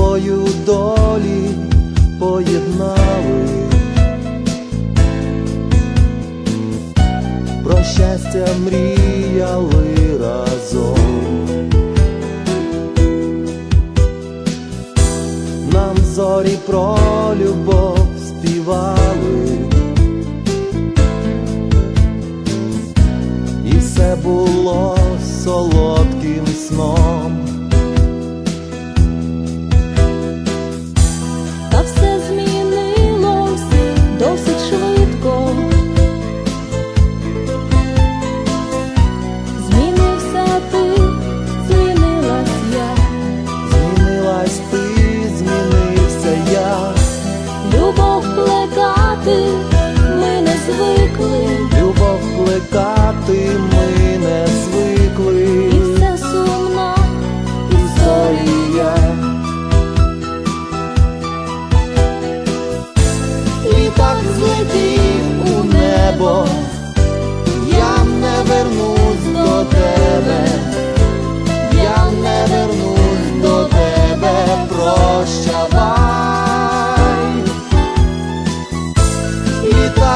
тобою долі поєднали, про щастя мріяли разом, нам зорі про любов співали, і все було солодким сном.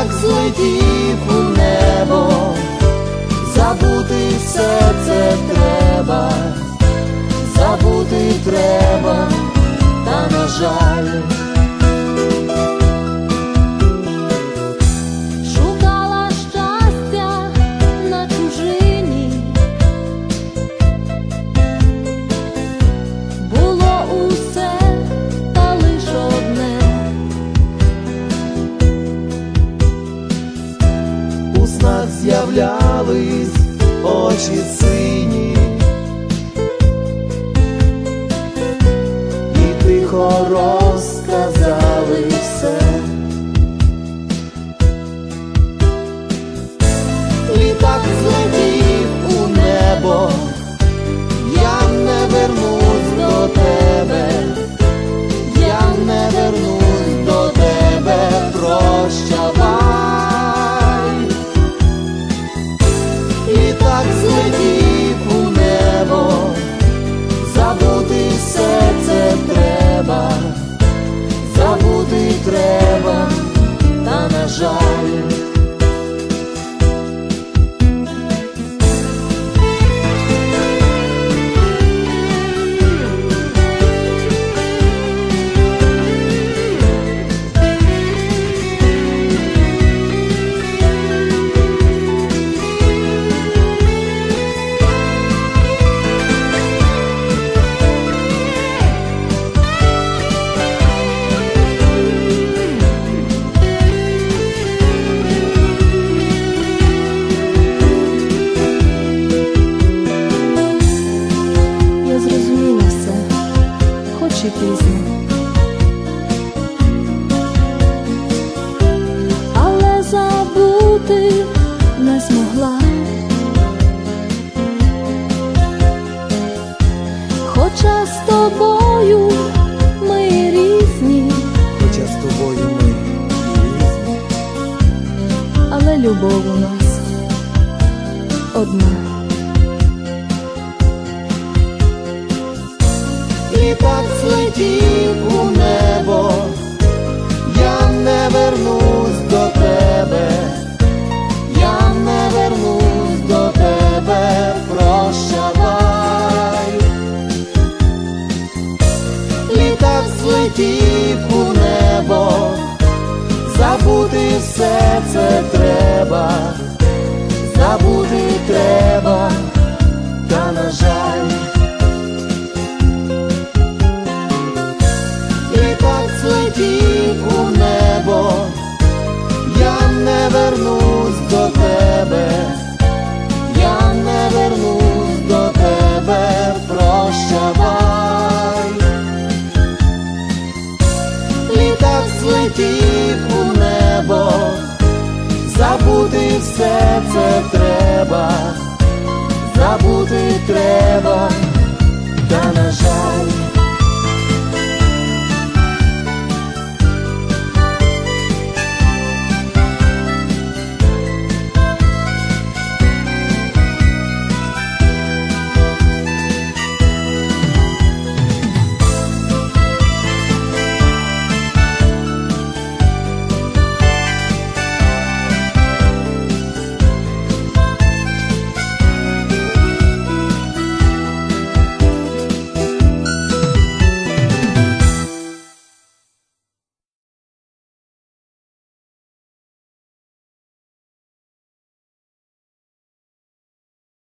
як злетів у небо, забути все це треба, забути треба. вікнах з'являлись очі сині, і тихо роз. не змогла, хоча з тобою ми різні, хоча з тобою ми різні, але любов у нас одна. Літак злетів. все це треба.